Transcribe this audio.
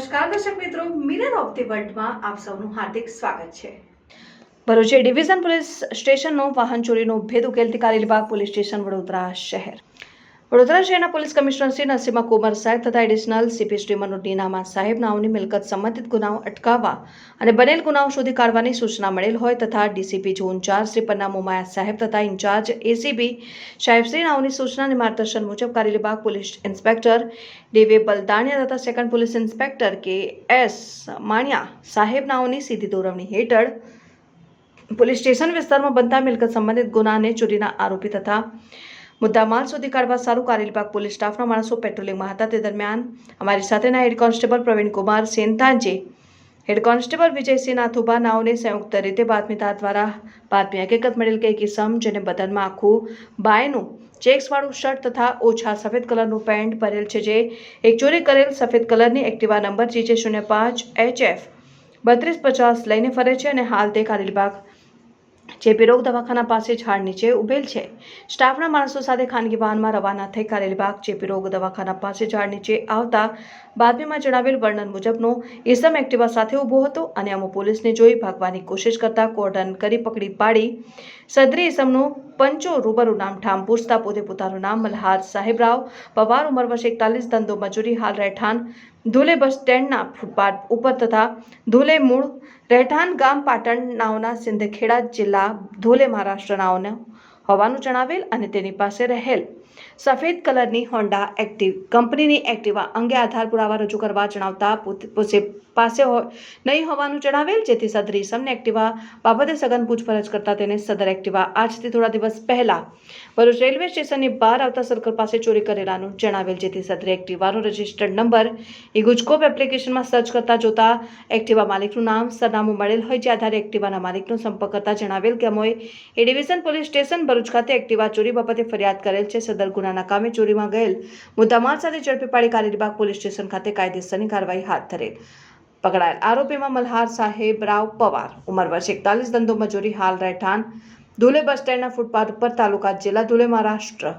નમસ્કાર, દર્શક મિત્રો. મિરર ઓફ ધી વર્લ્ડમાં આપ સૌનું હાર્દિક સ્વાગત છે. ભરૂચ ડિવિઝન પોલીસ સ્ટેશનનો વાહન ચોરીનો ભેદ ઉકેલતી કારેલીબાગ પોલીસ સ્ટેશન વડોદરા શહેર. વડોદરા શહેરના પોલીસ કમિશનર શ્રી નરસિંહા કુમાર સાહેબ તથા એડિશનલ સીપી શ્રી મનોજ નામા સાહેબ નાઓની મિલકત સંબંધિત ગુનાઓ અટકાવવા અને બનેલ ગુનાઓ શોધી કાઢવાની સૂચના મળેલ હોય તથા ડીસીપી ઝોન ચાર, શ્રી પન્ના મોમાયા સાહેબ તથા ઇન્ચાર્જ એસીબી સાહેબ શ્રી નાઓની સૂચના અને માર્ગદર્શન મુજબ કારેલીબાગ પોલીસ ઇન્સ્પેક્ટર ડીવે બલદાણિયા તથા second police inspector K S Maniya સાહેબ નાઓની સીધી દોરવણી હેઠળ પોલીસ સ્ટેશન વિસ્તારમાં બનતા મિલકત સંબંધિત ગુનાને ચોરીના આરોપી તથા મુદ્દામાલ શોધી કાઢવા સારું કારેલીબાગ પોલીસ સ્ટાફના માણસો પેટ્રોલિંગમાં હતા તે દરમિયાન. અમારી સાથેના હેડ કોન્સ્ટેબલ પ્રવીણ કુમાર સેનતાંજે, હેડ કોન્સ્ટેબલ વિજયસિંહ નાથુભા નાઓને સંયુક્ત રીતે બાતમીદાર દ્વારા બાતમી હકીકત મળેલ કે એક ઇસમ જેને બદનમાં આખું બાયનું ચેક્સવાળું શર્ટ તથા ઓછા સફેદ કલરનું પેન્ટ ભરેલ છે જે એક ચોરી કરેલ સફેદ કલરની એક્ટિવા નંબર જીજે શૂન્ય પાંચ એચ એફ બત્રીસ પચાસ લઈને ફરે છે અને હાલ તે કારેલીબાગ જેપી રોગ દવાખાના પાસે ઝાડ નીચે ઉભેલ છે. સ્ટાફના માણસો સાથે ખાનગી વાહનમાં રવાના થઈ કારેલીબાગ ચેપી રોગ દવાખાના પાસે ઝાડ નીચે આવતા બાતમીમાં જણાવેલ વર્ણન મુજબનો ઇસમ એક્ટિવા સાથે ઊભો હતો અને અમો પોલીસને જોઈ ભાગવાની કોશિશ કરતા કોર્ડન કરી પકડી પાડી. સદરી ઈસમનું પંચો રૂબરૂ નામ ઠામ પૂછતા પોતે પોતાનું નામ મલ્હાર સાહેબરાવ. પવાર ઉંમર વર્ષ એકતાલીસ, ધંધો મજૂરી, હાલ રહેઠાણ ધુલે બસ સ્ટેન્ડના ફૂટપાથ ઉપર તથા ધુલે મૂળ રહેઠાણ ગામ પાટણ નાઓના સિંધખેડા જિલ્લા ધુલે મહારાષ્ટ્ર નાઓનો હોવાનું જણાવેલ અને તેની પાસે રહેલ. સફેદ કલરની હોન્ડા એક્ટિવ કંપનીની એક્ટિવા અંગે આધાર પુરાવા રજૂ કરવા જણાવતા પાસે નહીં હોવાનું જણાવેલ, જેથી સદર ઇસમને એક્ટિવા બાબતે સઘન પૂછપરછ કરતા તેને સદર એક્ટિવા આજથી થોડા દિવસ પહેલા ભરૂચ રેલવે સ્ટેશનની બહાર આવતા સર્કલ પાસે ચોરી કરેલાનું જણાવેલ, જેથી સદર એક્ટિવાનો રજિસ્ટર્ડ નંબર એ ગુજકોપ એપ્લિકેશનમાં સર્ચ કરતા જોતા એક્ટિવા માલિકનું નામ, સરનામું મળેલ હોય જે આધારે એક્ટિવાના માલિકનો સંપર્ક કરતા જણાવેલ કે અમોએ A division police station Bharuch ખાતે એક્ટિવા ચોરી બાબતે ફરિયાદ કરેલ છે. સદર ગુનાના કામે ચોરીમાં ગયેલ મુદ્દામાલ સાથે ઝડપી પાડી કારેલીબાગ પોલીસ સ્ટેશન ખાતે કાયદેસરની કાર્યવાહી હાથ ધરેલ. પકડાયેલ આરોપીમાં મલ્હાર સાહેબ રાવ પવાર. ઉંમર વર્ષ એકતાલીસ, ધંધો મજૂરી, હાલ રહેઠાણ. ધુલે બસ સ્ટેન્ડના ફૂટપાથ ઉપર તાલુકા જિલ્લા ધુલે, મહારાષ્ટ્ર.